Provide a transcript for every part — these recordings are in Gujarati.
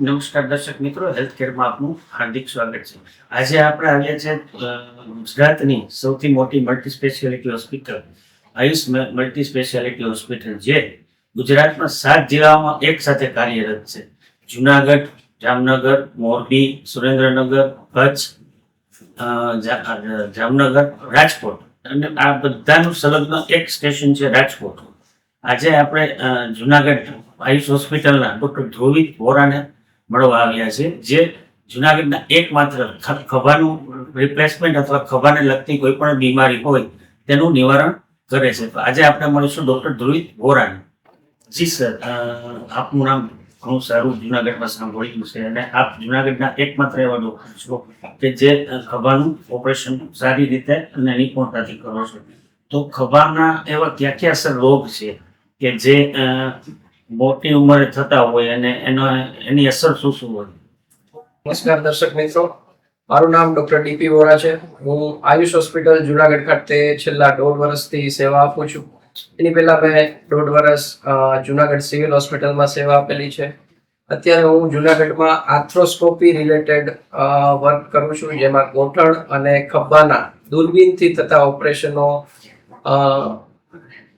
નમસ્કાર દર્શક મિત્રો હેલ્થ કેરમાં આપનું હાર્દિક સ્વાગત છે. આજે આપણે આવ્યા છે ગુજરાતની સૌથી મોટી multi speciality hospital Ayush multi speciality hospital જે ગુજરાતમાં સાત જિલ્લાઓમાં એક સાથે કાર્યરત છે. જુનાગઢ, જામનગર, મોરબી, સુરેન્દ્રનગર, કચ્છ જામનગર, રાજકોટ. અને આ બધાનું સંલગ્ન એક સ્ટેશન છે રાજકોટ. આજે આપણે જુનાગઢ આયુષ હોસ્પિટલના ડોક્ટર ધ્રુવિત વોરાને મળવા આવ્યા છે. જે જુનાગઢના એકમાત્ર ખભાનું રિપ્લેસમેન્ટ અથવા ખભાને લગતી કોઈ પણ બીમારી હોય તેનું નિવારણ કરે છે. તો આજે આપણે મળીશું ડૉક્ટર ધ્રુવિત વોરાને જી સર આપનું નામ ઘણું સારું જુનાગઢમાં સાંભળ્યું છે અને આપ જુનાગઢના એકમાત્ર એવા ડોક્ટર છો કે જે ખભાનું ઓપરેશન સારી રીતે અને નિપુણતાથી કરો છો. તો ખભાના એવા ક્યાં ક્યાં સર રોગ છે કે જે મોટી ઉંમરે થતા હોય અને એનો, એની અસર શું શું હોય? નમસ્કાર દર્શક મિત્રો, મારું નામ ડોક્ટર ડીપી વોરા છે. હું આયુષ હોસ્પિટલ જુનાગઢ ખાતે છેલ્લા દોઢ વર્ષથી સેવા આપું છું. એની પહેલા મેં દોઢ વર્ષ જુનાગઢ સિવિલ હોસ્પિટલમાં સેવા આપેલી છે. અત્યારે હું જુનાગઢમાં આર્થ્રોસ્કોપી રિલેટેડ વર્ક કરું છું, જેમાં ગોઠણ અને ખભાના દૂરબીનથી થતા ઓપરેશનો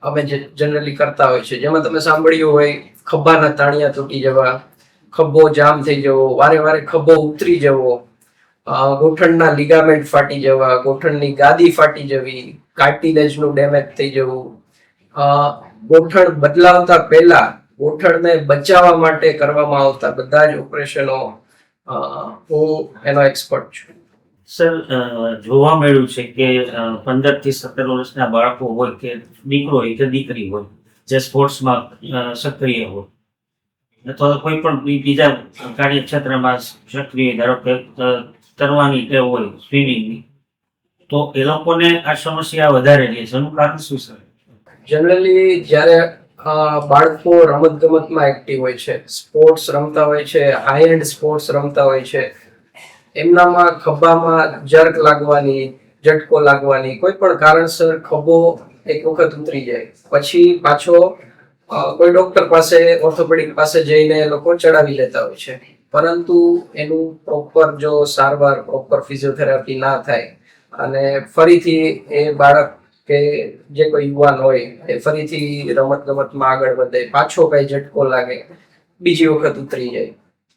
અ, જે જનરલી કરતા હોય છે. જેમાં તમે સાંભળ્યું હોય ખભાના તાણિયા તૂટી જવા ખભો જામ થઈ જવો વારે વારે ખભો ઉતરી જવો ગોઠણના લિગામેન્ટ ફાટી જવા ગોઠણની ગાદી ફાટી જવી કાર્ટિલેજનું ડેમેજ થઈ જવું. ગોઠણ બદલાવતા પહેલા ગોઠણને બચાવવા માટે કરવામાં આવતા બધા જ ઓપરેશનો હું એનો એક્સપર્ટ છું. સર જોવા મળ્યું છે કે પંદરથી સત્તર વર્ષના બાળકો હોય કે દીકરો હોય કે દીકરી હોય, જે સ્પોર્ટ્સમાં સક્રિય હોય, અથવા કોઈ પણ બીજા કાર્યક્ષેત્રમાં સક્રિય, ધારો કે તરવાની ટેવ હોય, સ્વિમિંગની, તો એ લોકોને આ સમસ્યા વધારે રહે છે. એનું કારણ શું સર જનરલી જ્યારે બાળકો રમત ગમતમાં એક્ટિવ હોય છે સ્પોર્ટ્સ રમતા હોય છે હાઈ એન્ડ સ્પોર્ટ્સ રમતા હોય છે એમનામાં ખભામાં જર્ક લાગવાની, ઝટકો લાગવાની, કોઈ પણ કારણસર ખભો એક વખત ઉતરી જાય. પછી પાછો કોઈ ડોક્ટર પાસે, ઓર્થોપેડિક પાસે જઈને લોકો ચડાવી લેતા હોય છે. પરંતુ એનું પ્રોપર જો સારવાર પ્રોપર ફિઝિયોથેરાપી ના થાય, અને ફરીથી એ બાળક કે જે કોઈ યુવાન હોય, એ ફરીથી રમત ગમતમાં આગળ વધે, પાછો કઈ ઝટકો લાગે, બીજી વખત ઉતરી જાય.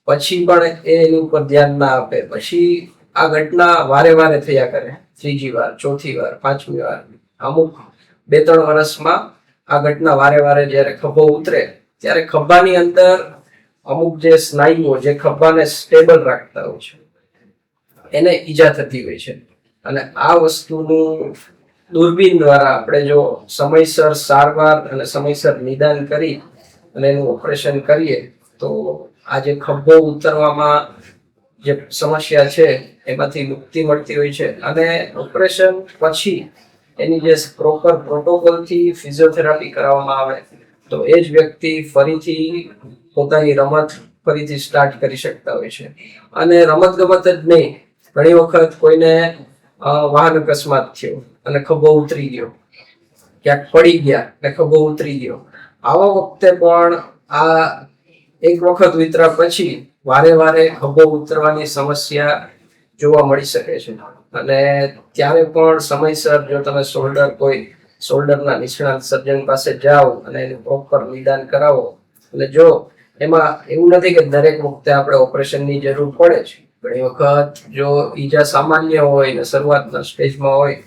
પછી પણ એની ઉપર ધ્યાન ના આપે. પછી આ ઘટના વારે વારે થયા કરે. ત્રીજી વાર, ચોથી વાર, પાંચમી વાર, અમુક બે ત્રણ વર્ષમાં આ ઘટના વારે વારે જ્યારે ખભો ઉતરે, ત્યારે ખભાની અંદર અમુક જે સ્નાયુઓ, જે ખભાને સ્ટેબલ રાખતા હોય છે, એને ઈજા થતી હોય છે. અને આ વસ્તુનું દૂરબીન દ્વારા આપણે જો સમયસર સારવાર અને સમયસર નિદાન કરી અને એનું ઓપરેશન કરીએ, તો આ જે ખભો ઉતરવામાં જે સમસ્યા છે, એમાંથી મુક્તિ મળતી હોય છે. અને ઓપરેશન પછી એની જે પ્રોપર પ્રોટોકોલથી ફિઝિયોથેરાપી કરાવવામાં આવે, તો એ જ વ્યક્તિ ફરીથી પોતાની રમત ફરીથી સ્ટાર્ટ કરી શકતા હોય છે. અને રમત ગમત જ નહીં, ઘણી વખત કોઈને વાહન અકસ્માત થયો અને ખભો ઉતરી ગયો. ક્યાંક પડી ગયા અને ખભો ઉતરી ગયો. આવા વખતે પણ આ એક વખત વિતરા પછી વારે વારે ખભો ઉતરવાની સમસ્યા જોવા મળી શકે છે. અને ત્યારે પણ સમયસર જો તમે શોલ્ડર કોઈ શોલ્ડરના નિષ્ણાત સર્જન પાસે જાઓ અને એનું પ્રોપર નિદાન કરાવો, અને જો એમાં એવું નથી કે દરેક વખતે આપણે ઓપરેશનની જરૂર પડે છે ઘણી વખત જો ઈજા સામાન્ય હોય ને શરૂઆતના સ્ટેજમાં હોય,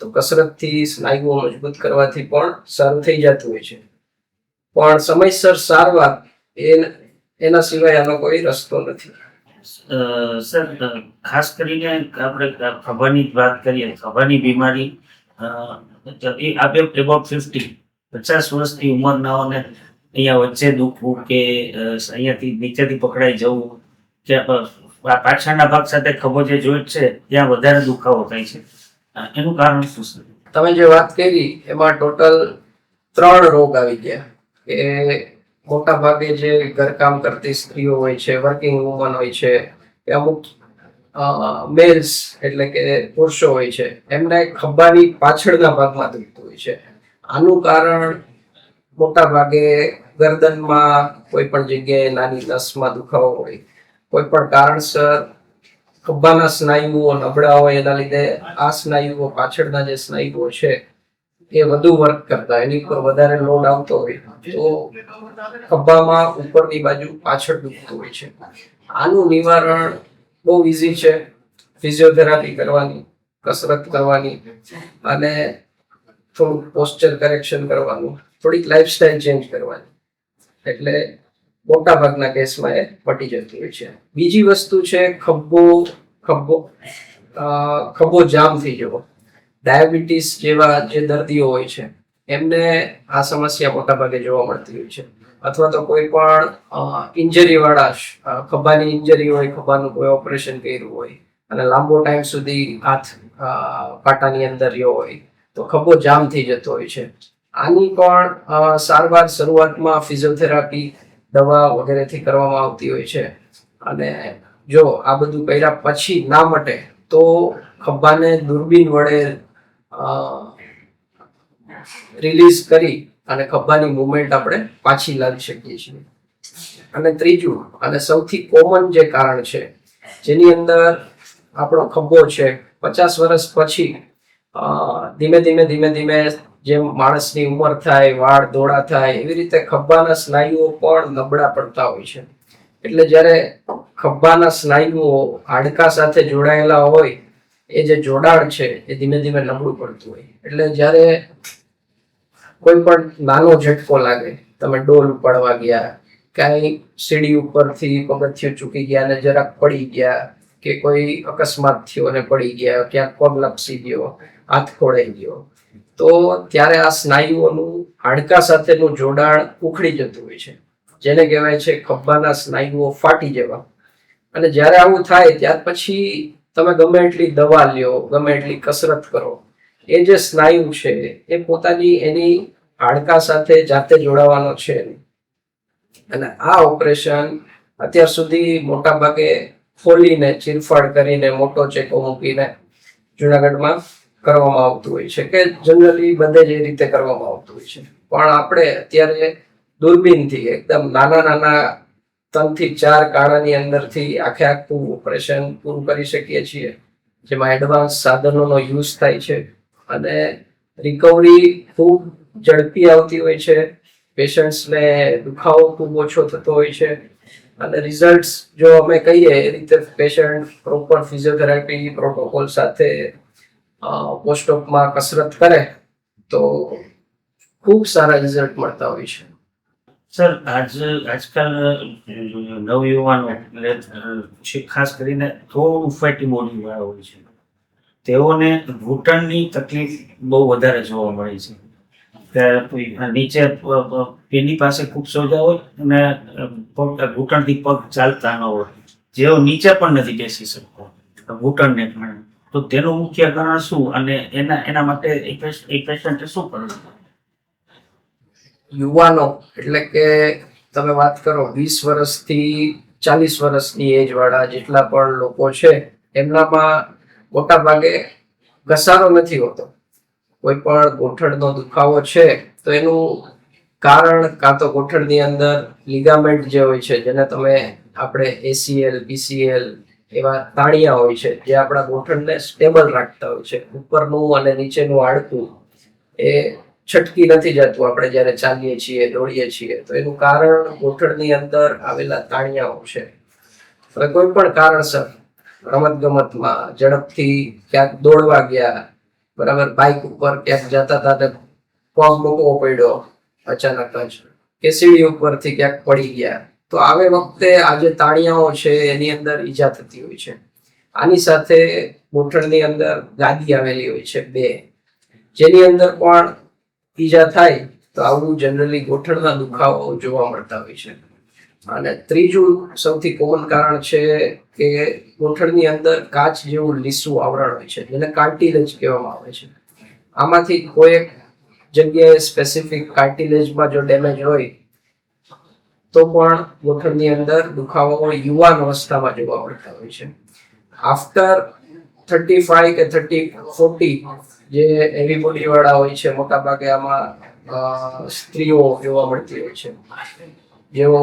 તો કસરતથી સ્નાયુઓ મજબૂત કરવાથી પણ સારું થઈ જતું હોય છે. પણ સમયસર સારવાર એના સિવાય આનો કોઈ રસ્તો નથી. સર ખાસ કરીને આપણે ખભાની વાત કરીએ ખભાની બીમારી અ, એ આપે એબાઉટ ફિફ્ટી પચાસ વર્ષની ઉંમરનાઓને અહીંયા વચ્ચે દુખવું કે અહીંયાથી નીચેથી પકડાઈ જવું કે પાછળના ભાગ સાથે ખભો જે જોઈન્ટ છે ત્યાં વધારે દુખાવો થાય છે. એનું કારણ શું છે? તમે જે વાત કરી એમાં ટોટલ ત્રણ રોગ આવી ગયા. કે મોટા ભાગે જે ઘરકામ કરતી સ્ત્રીઓ હોય છે વર્કિંગ વુમન હોય છે, કે અમુક મેલ્સ એટલે કે પુરુષો હોય છે, એમને ખભાની પાછળના ભાગમાં દુખતું હોય છે. આનું કારણ મોટા ભાગે ગરદનમાં કોઈ પણ જગ્યાએ નાની નસમાં દુખાવો હોય, કોઈ પણ કારણસર ખભાના સ્નાયુઓ નબળા હોય, એના લીધે આ સ્નાયુઓ પાછળના જે સ્નાયુઓ છે એ વધુ વર્ક કરતા, એની ઉપર વધારે લોડ આવતો હોય, તો ખભામાં ઉપરની બાજુ પાછળ દુખતું હોય છે. આનું નિવારણ બહુ ઇઝી છે. ફિઝિયોથેરાપી કરવાની, કસરત કરવાની અને થોડુંક પોસ્ચર કરેક્શન કરવાનું, થોડીક લાઈફસ્ટાઈલ ચેન્જ કરવાની. એટલે મોટા ભાગના કેસમાં એ પટી જતી હોય છે. બીજી વસ્તુ છે, ખભો ખભો ખભો જામ થઈ જવો. ડાયાબિટીસ જેવા જે દર્દીઓ હોય છે, એમને આ સમસ્યા મોટા ભાગે જોવા મળતી હોય છે. અથવા તો કોઈ પણ ઇન્જરી વાળા ખભાની ઇન્જરી હોય, ખભાનું કોઈ ઓપરેશન કર્યું હોય, અને લાંબો ટાઈમ સુધી હાથ પાટાની અંદર રહ્યો હોય, તો ખભો જામ થઈ જતો હોય છે. આની પણ સારવાર શરૂઆતમાં ફિઝિયોથેરાપી દવા વગેરેથી કરવામાં આવતી હોય છે. અને જો આ બધું કર્યા પછી ના મટે, તો ખભાને દૂરબીન વડે રિલીઝ કરી અને ખભાની મુવમેન્ટ આપણે પાછી લાવી શકીએ છીએ. અને ત્રીજું, અને સૌથી કોમન જે કારણ છે, જેની અંદર આપણો ખભો છે, પચાસ વર્ષ પછી ધીમે ધીમે ધીમે ધીમે જેમ માણસની ઉંમર થાય, વાળ ધોળા થાય, એવી રીતે ખભાના સ્નાયુઓ પણ નબળા પડતા હોય છે. એટલે જ્યારે ખભાના સ્નાયુઓ હાડકા સાથે જોડાયેલા હોય એ જે જોડાણ છે, એ ધીમે ધીમે નબળું પડતું હોય. એટલે જ્યારે કોઈ પણ નાનો ઝટકો લાગે, તમે ડોલ ઉપાડવા ગયા, કાંઈ સીડી ઉપરથી પગથિયું ચૂકી ગયા અને જરાક પડી ગયા કે કોઈ અકસ્માત થયો અને પડી ગયા, ક્યાંક પગ લપસી ગયો, હાથ ખોડાઈ ગયો, તો ત્યારે આ સ્નાયુઓનું હાડકા સાથેનું જોડાણ ઉખડી જતું હોય છે. જેને કહેવાય છે ખભાના સ્નાયુઓ ફાટી જવા. અને જ્યારે આવું થાય, ત્યાર પછી તમે ગમે એટલી દવા લ્યો, ગમે એટલી કસરત કરો, એ જે સ્નાયુ છે, એ પોતાની એની હાડકા સાથે જાતે જોડાવાનો છે. અને આ ઓપરેશન અત્યાર સુધી મોટા ભાગે ખોલીને, ચીરફાડ કરીને, મોટો ચેકો મૂકીને જુનાગઢમાં કરવામાં આવતું હોય છે કે જનરલી બધે જ એ રીતે કરવામાં આવતું હોય છે પણ આપણે અત્યારે દૂરબીનથી એકદમ નાના નાના ત્રણથી ચાર કાણાની અંદરથી આખે આખું ઓપરેશન પૂરું કરી શકીએ છીએ. જેમાં એડવાન્સ સાધનોનો યુઝ થાય છે. અને રિકવરી ખૂબ ઝડપી આવતી હોય છે. પેશન્ટ્સને દુખાવો ખૂબ ઓછો થતો હોય છે. અને રિઝલ્ટ્સ જો અમે કહીએ, એ રીતે પેશન્ટ પ્રોપર ફિઝિયોથેરાપી પ્રોટોકોલ સાથે પોસ્ટઓપમાં કસરત કરે, તો ખૂબ સારા રિઝલ્ટ મળતા હોય છે. સર, આજ, આજકાલ નવયુવાનો, એટલે ખાસ કરીને થોડું ફેટી બોડી વાળા હોય છે. તેઓને ઘૂંટણની તકલીફ બહુ વધારે જોવા મળે છે. નીચે પેની પાસે ખૂબ સોજા હોય અને પગ ઘૂંટણથી પગ ચાલતા ન હોય. જેઓ નીચે પણ નથી બેસી શકતો ઘૂંટણને કારણે તો તેનું મુખ્ય કારણ શું? અને એના એના માટે પેશન્ટે શું કરવું? યુવાનો, એટલે કે તમે વાત કરો, વીસ વર્ષથી ચાલીસ વર્ષની એજ વાળા જેટલા પણ લોકો છે, એમનામાં મોટા ભાગે ઘસારો નથી હોતો. કોઈ પણ ગોઠણનો દુખાવો છે, તો એનું કારણ કાં તો ગોઠણની અંદર લિગામેન્ટ જે હોય છે, જેને તમે આપણે એસીએલ બીસીએલ એવા તાણિયા હોય છે, જે આપણા ગોઠણને સ્ટેબલ રાખતા હોય છે, ઉપરનું અને નીચેનું હાડકું એ છટકી નથી જતું. આપણે જ્યારે ચાલીએ છીએ, દોડીએ છીએ, તો એનું કારણ ગોઠણની અંદર આવેલા તાણિયાઓ છે. હવે કોઈ પણ કારણસર રમત ગમતમાં ઝડપથી ક્યાંક દોડવા ગયા, બરાબર બાઇક ઉપર ક્યાંક જતા હતા પગ મૂકવો પડ્યો અચાનક જ. કે સીડી ઉપરથી ક્યાંક પડી ગયા. તો આવે વખતે આ જે તાણિયાઓ છે, એની અંદર ઈજા થતી હોય છે. આની સાથે ગોઠણની અંદર ગાદી આવેલી હોય છે, બે. જેની અંદર પણ ઈજા થાય તો આવું જનરલી ગોઠણના દુખાવો જોવા મળતા હોય છે. અને ત્રીજું સૌથી કોમન કારણ છે કે ગોઠણની અંદર કાચ જેવું લીસું આવરણ હોય છે, જેને કાર્ટિલેજ કહેવામાં આવે છે. આમાંથી કોઈ એક જગ્યાએ સ્પેસિફિક કાર્ટિલેજમાં જો ડેમેજ હોય, તો પણ ગોઠણની અંદર દુખાવો યુવાન અવસ્થામાં જોવા મળતા હોય છે. આફ્ટર થર્ટી ફાઈવ કે થર્ટી ફોર્ટી જે હેવી બોડી વાળા હોય છે મોટા ભાગે આમાં સ્ત્રીઓ જોવા મળતી હોય છે. જેઓ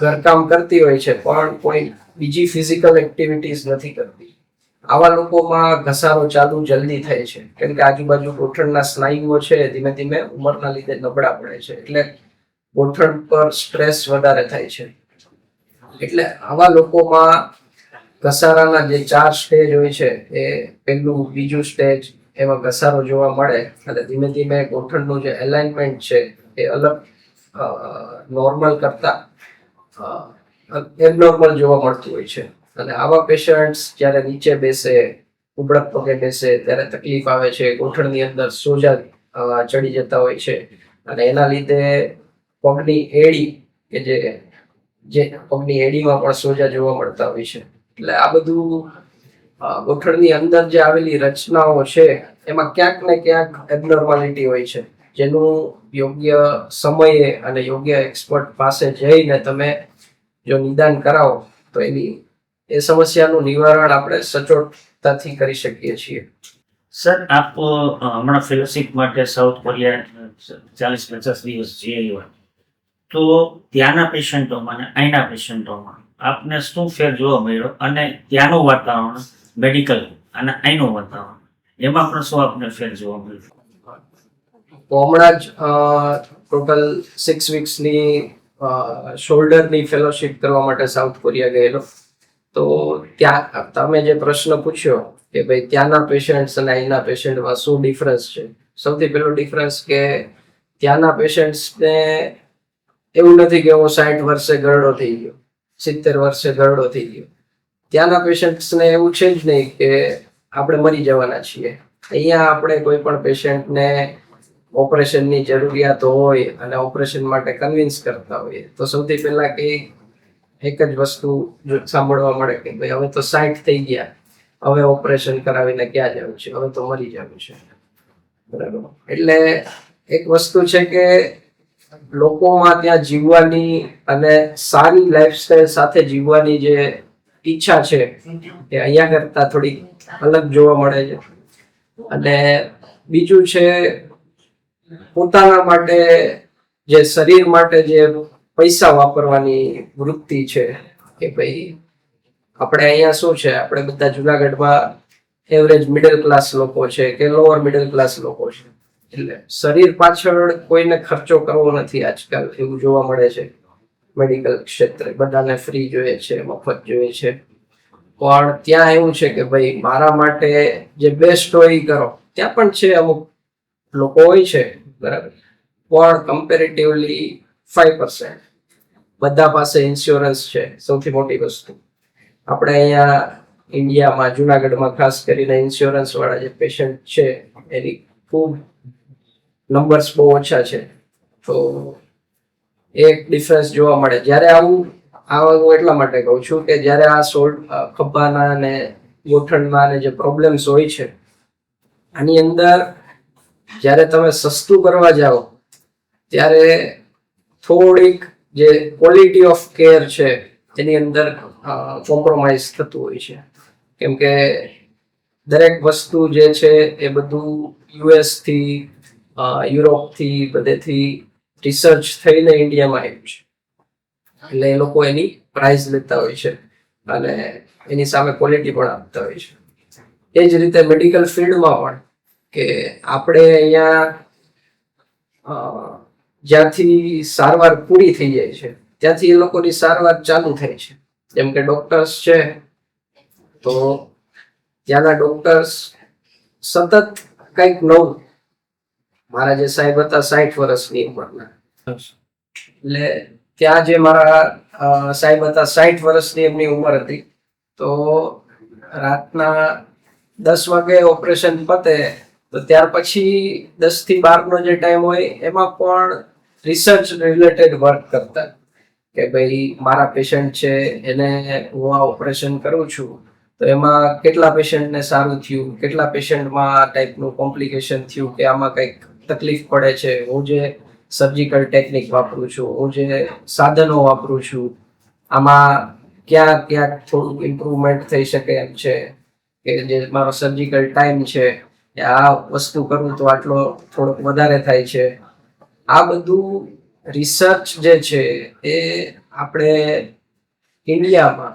ઘરકામ કરતી હોય છે, પણ કોઈ બીજી ફિઝિકલ એક્ટિવિટીઝ નથી કરતી. આવા લોકોમાં ઘસારો ચાલુ જલ્દી થાય છે. કેમ કે આજુબાજુ ગોઠણના સ્નાયુઓ છે, ધીમે ધીમે ઉંમરના લીધે નબળા પડે છે. એટલે ગોઠણ પર સ્ટ્રેસ વધારે થાય છે. એટલે આવા લોકોમાં ઘસારાના જે ચાર સ્ટેજ હોય છે, એ પહેલું, બીજું સ્ટેજ એમાં ઘસારો જોવા મળે અને ધીમે ધીમે ગોઠણનું જે એલાઇનમેન્ટ છે એ અલગ નોર્મલ કરતા એબનોર્મલ જોવા મળતું હોય છે. અને આવા પેશન્ટ્સ જ્યારે નીચે બેસે, ઉબળક પગે બેસે, ત્યારે તકલીફ આવે છે, ગોઠણની અંદર સોજા ચડી જતા હોય છે. અને એના લીધે પગની એડી કે જે જે પગની એડીમાં પણ સોજા જોવા મળતા હોય છે. એટલે આ બધું ગોઠણની અંદર જે આવેલી રચનાઓ છે એમાં ક્યાંક ને ક્યાંક એબનોર્માલિટી હોય છે. જેનું યોગ્ય સમયે અને યોગ્ય એક્સપર્ટ પાસે જઈને તમે જો નિદાન કરાવો, તો એની, એ સમસ્યાનું નિવારણ આપણે સચોટતાથી કરી શકીએ છીએ. સર, આપ હમણાં ફેલોશિપ માટે સાઉથ કોરિયા ચાલીસ પચાસ દિવસ જઈ આવ્યા. તો ત્યાંના પેશન્ટોમાં અને અહીંના પેશન્ટોમાં આપને શું ફેર જોવા મળ્યો? અને ત્યાંનું વાતાવરણ મેડિકલ અને અહીંનું વાતાવરણ? એમાં પણ શું આપને ફેર જોવા મળ્યું? તો હમણાં જ ટોટલ સિક્સ વીક્સની શોલ્ડરની ફેલોશિપ કરવા માટે સાઉથ કોરિયા ગયેલો. તો ત્યાં, તમે જે પ્રશ્ન પૂછ્યો કે ભાઈ ત્યાંના પેશન્ટ્સ અને અહીંના પેશન્ટમાં શું ડિફરન્સ છે? સૌથી પહેલો ડિફરન્સ કે ત્યાંના પેશન્ટ્સને એવું નથી કે હું સાઠ વર્ષે ગરડો થઈ ગયો, સિત્તેર વર્ષે ગરડો થઈ ગયો. ત્યાંના પેશન્ટ્સને એવું છે જ નહીં કે આપણે મરી જવાના છીએ. અહીંયા આપણે કોઈ પણ પેશન્ટને ઓપરેશનની જરૂરિયાત હોય અને ઓપરેશન માટે કન્વિન્સ કરતા હોઈએ, તો સૌથી પહેલા કે એક જ વસ્તુ સાંભળવા મળે કે ભાઈ હવે તો સાઠ થઈ ગયા, હવે ઓપરેશન કરાવીને ક્યાં જવું છે? હવે તો મરી જવું છે. બરાબર? એટલે એક વસ્તુ છે કે લોકોમાં ત્યાં જીવવાની અને સારી લાઈફસ્ટાઈલ સાથે જીવવાની જે ઈચ્છા છે એ અહીંયા કરતા થોડી અલગ જોવા મળે છે. અને બીજું છે, પોતાના માટે જે શરીર માટે જે પૈસા વાપરવાની વૃત્તિ છે કે ભાઈ, આપણે અહીંયા શું છે, આપણે બધા જુનાગઢમાં એવરેજ મિડલ ક્લાસ લોકો છે કે લોઅર મિડલ ક્લાસ લોકો છે. એટલે શરીર પાછળ કોઈને ખર્ચો કરવો નથી આજકાલ, એવું જોવા મળે છે. મેડિકલ ક્ષેત્રે, બધાને ફ્રી જોઈએ છે, મફત જોઈએ છે. પણ ત્યાં એવું છે કે ભાઈ મારા માટે જે બેસ્ટ હોય એ કરો. ત્યાં પણ છે અમુક લોકો હોય છે, બરાબર. પણ કમ્પેરેટિવલી ફાઈવ પર્સન્ટ બધા પાસે ઇન્સ્યોરન્સ છે, સૌથી મોટી વસ્તુ. આપણે અહીંયા ઇન્ડિયામાં, જુનાગઢમાં ખાસ કરીને ઇન્સ્યોરન્સ વાળા જે પેશન્ટ છે, એની ખૂબ નંબર્સ બહુ ઓછા છે. તો એક ડિફરન્સ જોવા મળે. જ્યારે આવું, આવા હું એટલા માટે કહું છું કે જ્યારે આ સોલ્ટ ખભાના અને ગોઠણના અને જે પ્રોબ્લેમ્સ હોય છે, આની અંદર જ્યારે તમે સસ્તું કરવા જાઓ, ત્યારે થોડીક જે ક્વોલિટી ઓફ કેર છે, એની અંદર કોમ્પ્રોમાઇઝ થતું હોય છે. કેમ કે દરેક વસ્તુ જે છે એ બધું યુએસથી યુરોપથી યુરોપ બધેથી રિસર્ચ થઈને ઇન્ડિયામાં આવ્યું છે. એટલે એ લોકો એની પ્રાઇઝ લેતા હોય છે અને એની સામે ક્વોલિટી પણ આપતા હોય છે. એ જ રીતે મેડિકલ ફિલ્ડમાં પણ કે આપણે અહીંયા જ્યાંથી સારવાર પૂરી થઈ જાય છે, ત્યાંથી એ લોકોની સારવાર ચાલુ થાય છે. જેમ કે ડોક્ટર્સ છે, તો ત્યાંના ડોક્ટર્સ સતત કંઈક નવું મારા જે સાહેબ હતા સાઠ વર્ષની ઉંમરના. એટલે ત્યાં જે મારા સાહેબ હતા સાઠ વર્ષની એમની ઉંમર હતી. તો રાતના દસ વાગે ઓપરેશન પતે તો ત્યાર પછી દસથી બાર નો જે ટાઈમ હોય એમાં પણ રિસર્ચ રિલેટેડ વર્ક કરતા. કે ભાઈ મારા પેશન્ટ છે એને હું આ ઓપરેશન કરું છું. તો એમાં કેટલા પેશન્ટને સારું થયું કેટલા પેશન્ટમાં આ ટાઈપનું કોમ્પ્લિકેશન થયું કે આમાં કંઈક તકલીફ પડે છે, હું જે સર્જિકલ ટેકનિક વાપરું છું, હું જે સાધનો વાપરું છું, આમાં ક્યાં ક્યાંક થોડુંક ઇમ્પ્રુવમેન્ટ થઈ શકે એમ છે, કે જે મારો સર્જિકલ ટાઈમ છે આ વસ્તુ કરું તો આટલો થોડોક વધારે થાય છે. આ બધું રિસર્ચ જે છે એ આપણે ઇન્ડિયામાં,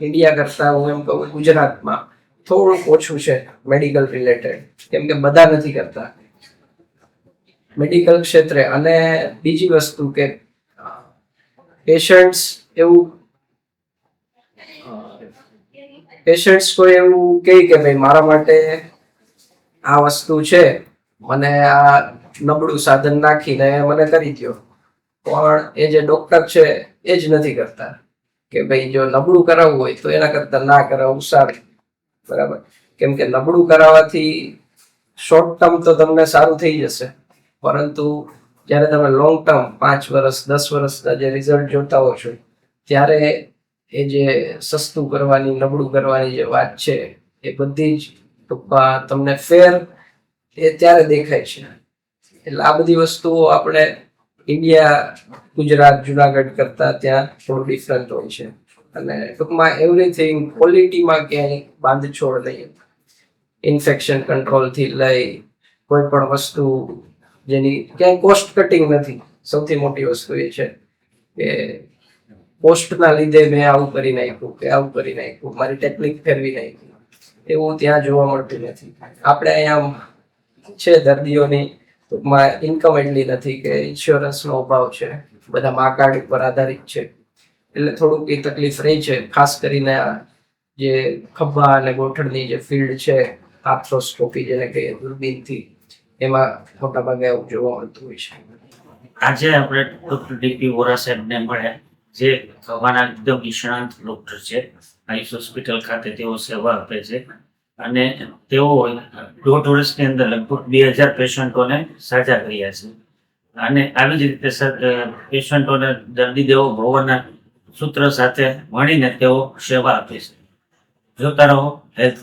ઇન્ડિયા કરતાં હું એમ કહું ગુજરાતમાં થોડુંક ઓછું છે મેડિકલ રિલેટેડ કેમ કે બધા નથી કરતા. મેડિકલ ક્ષેત્રે અને બીજી વસ્તુ કે પેશન્ટ્સ એવું પેશન્ટ્સ કોઈ એવું કહે કે ભાઈ, મારા માટે આ વસ્તુ છે, મને આ નબળું સાધન નાખીને મને કરી દો પણ એ જે ડોક્ટર છે, એ જ નથી કરતા કે ભાઈ, જો નબળું કરાવવું હોય તો એના કરતા ના કરાવવું સારું. બરાબર? કેમ કે નબળું કરાવવાથી શોર્ટ ટર્મ તો તમને સારું થઈ જશે. પરંતુ જ્યારે તમે લોંગ ટર્મ પાંચ વર્ષ દસ વર્ષના જે રિઝલ્ટ જોતા હો છો, ત્યારે એ જે સસ્તું કરવાની, નબળું કરવાની જે વાત છે, એ બધી જ ટૂંકમાં તમને ફેર એ ત્યારે દેખાય છે. એટલે આ બધી વસ્તુઓ આપણે ઇન્ડિયા ગુજરાત, જુનાગઢ કરતા ત્યાં થોડું ડિફરન્ટ હોય છે. અને ટૂંકમાં એવરીથિંગ ક્વોલિટીમાં ક્યાંય બાંધછોડ નહીં. ઇન્ફેક્શન કંટ્રોલથી લઈ કોઈ પણ વસ્તુ જેની ક્યાંય કોસ્ટ કટિંગ નથી. સૌથી મોટી વસ્તુ એ છે કે કોસ્ટના લીધે મેં આવું કરી નાખ્યું, કે આવું કરી નાખ્યું, મારી ટેકનિક ફેરવી નાખી. એવું ત્યાં જોવા મળતું નથી. આપણે અહીંયા છે દર્દીઓની ટૂંકમાં ઇન્કમ એટલી નથી કે ઇન્સ્યોરન્સનો અભાવ છે. બધા મા કાર્ડ ઉપર આધારિત છે. એટલે થોડુંક એ તકલીફ રહી છે, ખાસ કરીને જે ખભા અને ગોઠણની જે ફિલ્ડ છે આર્થ્રોસ્કોપી જેને કહીએ, દૂરબીનથી. એમાં મોટા ભાગે આવું જોવા મળતું હોય છે. આજે આપણે ડોક્ટર ડીપી વોરા સાહેબને મળ્યા જે હવાના એકદમ નિષ્ણાંત ડોક્ટર છે. આયુષ હોસ્પિટલ ખાતે તેઓ સેવા આપે છે. અને તેઓ દોઢ વર્ષની અંદર લગભગ બે હજાર પેશન્ટોને સાજા કર્યા છે. અને આવી જ રીતે પેશન્ટોને દર્દી દેવો ભવનના સૂત્ર સાથે મળીને તેઓ સેવા આપે છે. જોતા રહો, હેલ્થ